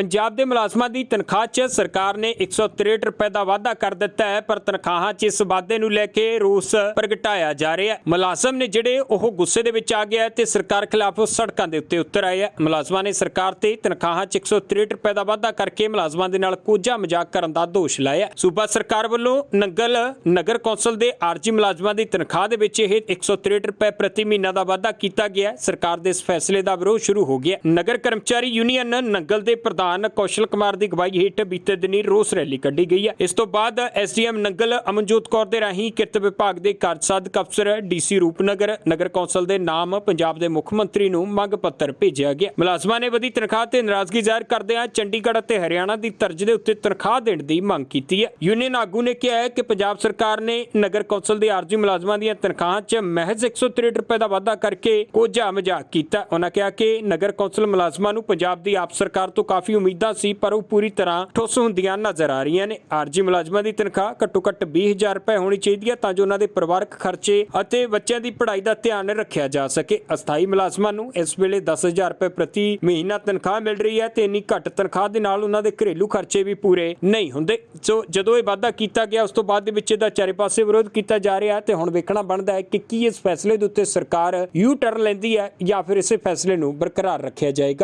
ਪੰਜਾਬ ਦੇ ਮੁਲਾਜ਼ਮਾਂ ਦੀ ਤਨਖਾਹ 'ਚ ਸਰਕਾਰ ਨੇ 163 ਰੁਪਏ ਦਾ ਵਾਧਾ ਕਰ ਦਿੱਤਾ ਹੈ, ਪਰ ਤਨਖਾਹਾਂ 'ਚ ਇਸ ਵਾਧੇ ਨੂੰ ਲੈ ਕੇ ਰੋਸ ਪ੍ਰਗਟਾਇਆ ਜਾ ਰਿਹਾ ਹੈ। ਮੁਲਾਜ਼ਮ ਨੇ ਜਿਹੜੇ ਉਹ ਗੁੱਸੇ ਦੇ ਵਿੱਚ ਆ ਗਿਆ ਤੇ ਸਰਕਾਰ ਖਿਲਾਫ ਸੜਕਾਂ ਦੇ ਉੱਤੇ ਉਤਰ ਆਏ ਹੈ। ਮੁਲਾਜ਼ਮਾਂ ਨੇ ਸਰਕਾਰ ਤੇ ਤਨਖਾਹਾਂ 'ਚ 163 ਰੁਪਏ ਦਾ ਵਾਅਦਾ ਕਰਕੇ ਮੁਲਾਜ਼ਮਾਂ ਦੇ ਨਾਲ ਕੋਝਾ ਮਜ਼ਾਕ ਕਰਨ ਦਾ ਦੋਸ਼ ਲਾਇਆ ਸੂਬਾ ਸਰਕਾਰ ਵੱਲੋਂ ਨੰਗਲ ਨਗਰ ਕੌਂਸਲ ਦੇ ਆਰਜੀ ਮੁਲਾਜ਼ਮਾਂ ਦੀ ਤਨਖਾਹ ਦੇ ਵਿੱਚ ਇਹ 163 ਰੁਪਏ ਪ੍ਰਤੀ ਮਹੀਨਾ ਦਾ ਵਾਧਾ ਕੀਤਾ ਗਿਆ ਸਰਕਾਰ ਦੇ ਇਸ ਫੈਸਲੇ ਦਾ ਵਿਰੋਧ ਸ਼ੁਰੂ ਹੋ ਗਿਆ ਨਗਰ ਕਰਮਚਾਰੀ ਯੂਨੀਅਨ ਨੰਗਲ ਦੇ ਪ੍ਰਧਾਨ ਕੌਸ਼ਲ ਕੁਮਾਰ ਦੀ ਅਗਵਾਈ ਹੇਠ ਬੀਤੇ ਦਿਨੀ ਰੋਸ ਰੈਲੀ ਕੱਢੀ ਗਈ ਹੈ। ਇਸ ਤੋਂ ਬਾਅਦ ਐਸਡੀਐਮ ਨੰਗਲ ਅਮਨਜੋਤ ਕੌਰ ਦੇ ਰਾਹੀਂ ਕਿਰਤ ਵਿਭਾਗ ਦੇ ਕਾਰਜਸਾਧਕ ਅਫਸਰ ਡੀਸੀ ਰੂਪਨਗਰ, ਨਗਰ ਕੌਂਸਲ ਦੇ ਨਾਮ, ਪੰਜਾਬ ਦੇ ਮੁੱਖ ਮੰਤਰੀ ਨੂੰ ਮੰਗ ਪੱਤਰ ਭੇਜਿਆ ਗਿਆ। ਮੁਲਾਜ਼ਮਾਂ ਨੇ ਵਧੀ ਤਨਖਾਹ ਤੇ ਨਾਰਾਜ਼ਗੀ ਜ਼ਾਹਿਰ ਕਰਦਿਆਂ ਚੰਡੀਗੜ੍ਹ ਅਤੇ ਹਰਿਆਣਾ ਦੀ ਤਰਜ਼ ਦੇ ਉੱਤੇ ਤਨਖਾਹ ਦੇਣ ਦੀ ਮੰਗ ਕੀਤੀ ਹੈ। ਯੂਨੀਅਨ ਆਗੂ ਨੇ ਕਿਹਾ ਹੈ ਕਿ ਪੰਜਾਬ ਸਰਕਾਰ ਨੇ ਨਗਰ ਕੌਂਸਲ ਦੇ ਆਰਜੀ ਮੁਲਾਜ਼ਮਾਂ ਦੀਆਂ ਤਨਖਾਹਾਂ 'ਚ ਮਹਿਜ਼ 163 ਰੁਪਏ ਦਾ ਵਾਧਾ ਕਰਕੇ ਕੋਝਾ ਮਜ਼ਾਕ ਕੀਤਾ। ਉਹਨਾਂ ਕਿਹਾ ਕਿ ਨਗਰ ਕੌਂਸਲ ਮੁਲਾਜ਼ਮਾਂ ਨੂੰ ਪੰਜਾਬ ਦੀ ਆਪ ਸਰਕਾਰ ਤੋਂ ਕਾਫੀ ਉਮੀਦਾਂ ਸੀ, ਪਰ ਉਹ ਪੂਰੀ ਤਰ੍ਹਾਂ ਠੁੱਸ ਹੁੰਦੀਆਂ ਨਜ਼ਰ ਆ ਰਹੀਆਂ ਨੇ। ਆਰਜੀ ਮੁਲਾਜ਼ਮਾਂ ਦੀ ਤਨਖਾਹ ਘੱਟੋ ਘੱਟ 20000 ਰੁਪਏ ਹੋਣੀ ਚਾਹੀਦੀ ਹੈ ਤਾਂ ਜੋ ਉਹਨਾਂ ਦੇ ਪਰਿਵਾਰਕ ਖਰਚੇ ਅਤੇ ਬੱਚਿਆਂ ਦੀ ਪੜ੍ਹਾਈ ਦਾ ਧਿਆਨ ਰੱਖਿਆ ਜਾ ਸਕੇ। ਅਸਥਾਈ ਮੁਲਾਜ਼ਮਾਂ ਨੂੰ ਇਸ ਵੇਲੇ 10000 ਰੁਪਏ ਪ੍ਰਤੀ ਮਹੀਨਾ ਤਨਖਾਹ ਮਿਲ ਰਹੀ ਹੈ ਤੇ ਇੰਨੀ ਘੱਟ ਤਨਖਾਹ ਦੇ ਨਾਲ ਉਹਨਾਂ ਦੇ ਘਰੇਲੂ ਖਰਚੇ ਵੀ ਪੂਰੇ ਨਹੀਂ ਹੁੰਦੇ। ਸੋ ਜਦੋਂ ਇਹ ਵਾਅਦਾ ਕੀਤਾ ਗਿਆ, ਉਸ ਤੋਂ ਬਾਅਦ ਦੇ ਵਿੱਚ ਇਹਦਾ ਚਾਰੇ ਪਾਸੇ ਵਿਰੋਧ ਕੀਤਾ ਜਾ ਰਿਹਾ ਹੈ ਤੇ ਹੁਣ ਵੇਖਣਾ ਬਣਦਾ ਹੈ ਕਿ ਕੀ ਇਸ ਫੈਸਲੇ ਦੇ ਉੱਤੇ ਸਰਕਾਰ ਯੂ ਟਰਨ ਲੈਂਦੀ ਹੈ ਜਾਂ ਫਿਰ ਇਸੇ ਫੈਸਲੇ ਨੂੰ ਬਰਕਰਾਰ ਰੱਖਿਆ ਜਾਏਗਾ।